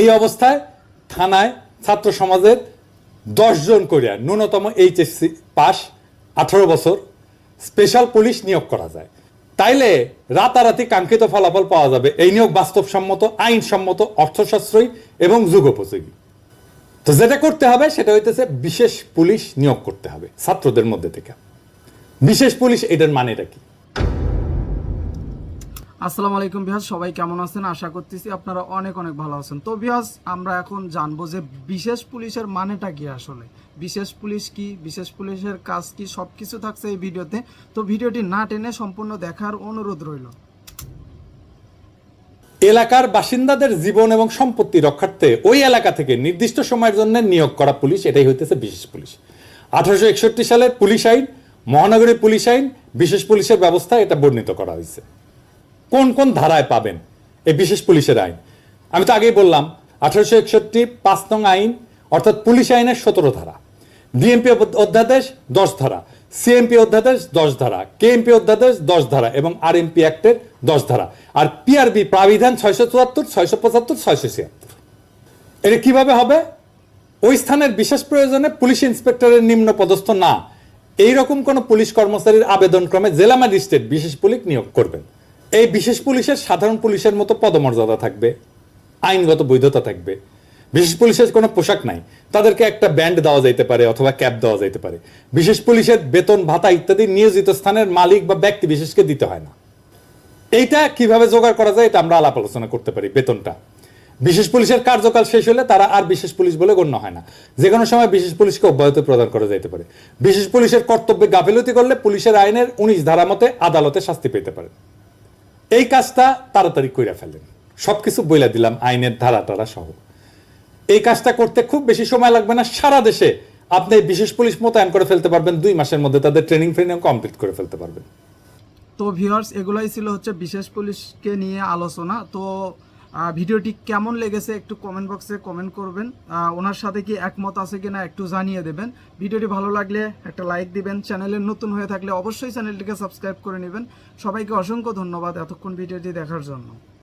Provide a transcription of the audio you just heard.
এই অবস্থায় থানায় ছাত্র সমাজের দশজন করিয়া ন্যূনতম এইচএসসি পাস আঠারো বছর, স্পেশাল পুলিশ নিয়োগ করা যায়। তাইলে রাতারাতি কাঙ্ক্ষিত ফলাফল পাওয়া যাবে। এই নিয়োগ বাস্তবসম্মত, আইনসম্মত অর্থসাশ্রয়ী এবং যুগোপযোগী। তো যেটা করতে হবে, সেটা হইতেছে বিশেষ পুলিশ নিয়োগ করতে হবে ছাত্রদের মধ্যে থেকে। বিশেষ পুলিশ এটার মানেটা কি? আসসালামু আলাইকুম বিহাজ সবাই কেমন আছেন? আশা করতেছি আপনারা অনেক অনেক ভালো আছেন। তো বিহাজ আমরা এখন জানব যে বিশেষ পুলিশের মানেটা কি আসলে? বিশেষ পুলিশ কি? বিশেষ পুলিশের কাজ কি? সব কিছু থাকছে এই ভিডিওতে। তো ভিডিওটি না টেনে সম্পূর্ণ দেখার অনুরোধ রইল। এলাকার বাসিন্দাদের জীবন এবং সম্পত্তি রক্ষার্থে ওই এলাকা থেকে নির্দিষ্ট সময়ের জন্য নিয়োগ করা পুলিশ, এটাই হইতেছে বিশেষ পুলিশ। আঠারোশো সালের পুলিশ আইন, মহানগরী পুলিশ আইন, বিশেষ পুলিশের ব্যবস্থা এটা বর্ণিত করা হয়েছে কোন কোন ধারায় পাবেন? এই বিশেষ পুলিশের আইন। আমি তো আগেই বললাম, আঠারোশো একষট্টি পাঁচ নং আইন, অর্থাৎ পুলিশ আইনের সতেরো ধারা। বিএমপি অধ্যাদেশ দশ ধারা, সিএমপি অধ্যাদেশ দশ ধারা, কেএমপি অধ্যাদেশ দশ ধারা এবং আরএমপি অ্যাক্টের দশ ধারা। আর পিআরবি প্রাবিধান ছয়শো চুয়াত্তর, ছয়শো পঁচাত্তর, ছয়শো ছিয়াত্তর। এটা কীভাবে হবে? ওই স্থানের বিশেষ প্রয়োজনে পুলিশ ইন্সপেক্টরের নিম্ন পদস্থ না। এইরকম কোনো পুলিশ কর্মচারীর আবেদনক্রমে জেলা ম্যাজিস্ট্রেট বিশেষ পুলিশ নিয়োগ করবেন। এই বিশেষ পুলিশের সাধারণ পুলিশের মতো পদমর্যাদা থাকবে, আইনগত বৈধতা থাকবে। বিশেষ পুলিশের কোনো পোশাক নাই। তাদেরকে একটা ব্যান্ড দেওয়া যাইতে পারে অথবা ক্যাপ দেওয়া যাইতে পারে। বিশেষ পুলিশের বেতন, ভাতা ইত্যাদি নিয়োজিত স্থানের মালিক বা ব্যক্তি বিশেষকে দিতে হয় না। এইটা কীভাবে জোগাড় করা যায় এটা আমরা আলাপ আলোচনা করতে পারি বেতনটা। বিশেষ পুলিশের কার্যকাল শেষ হলে তারা আর বিশেষ পুলিশ বলে গণ্য হয় না। যে কোনো সময় বিশেষ পুলিশকে অব্যাহতি প্রদান করা যাইতে পারে। বিশেষ পুলিশের কর্তব্যে গাফিলতি করলে পুলিশের আইনের উনিশ ধারা মতে আদালতে শাস্তি পেতে পারে। এই কাজটা তাড়াতাড়ি কইরা ফেলেন। সব কিছু বইলা দিলাম, আইনের ধারা টারা সহ। এই কাজটা করতে খুব বেশি সময় লাগবে না, সারা দেশে আপনি বিশেষ পুলিশ মোতায়েন করে ফেলতে পারবেন, দুই মাসের মধ্যে তাদের ট্রেনিং ফ্রেনিং কমপ্লিট করে ফেলতে পারবেন। তো ভিউয়ার্স এগুলাই ছিল হচ্ছে বিশেষ পুলিশকে নিয়ে আলোচনা। তো ভিডিওটি কেমন লেগেছে একটু কমেন্ট বক্সে কমেন্ট করবেন। ওনার সাথে কি একমত আছে কিনা একটু জানিয়ে দেবেন। ভিডিওটি ভালো লাগলে একটা লাইক দিবেন। চ্যানেলে নতুন হয়ে থাকলে অবশ্যই চ্যানেলটিকে সাবস্ক্রাইব করে নেবেন। সবাইকে অসংখ্য ধন্যবাদ এতক্ষণ ভিডিওটি দেখার জন্য।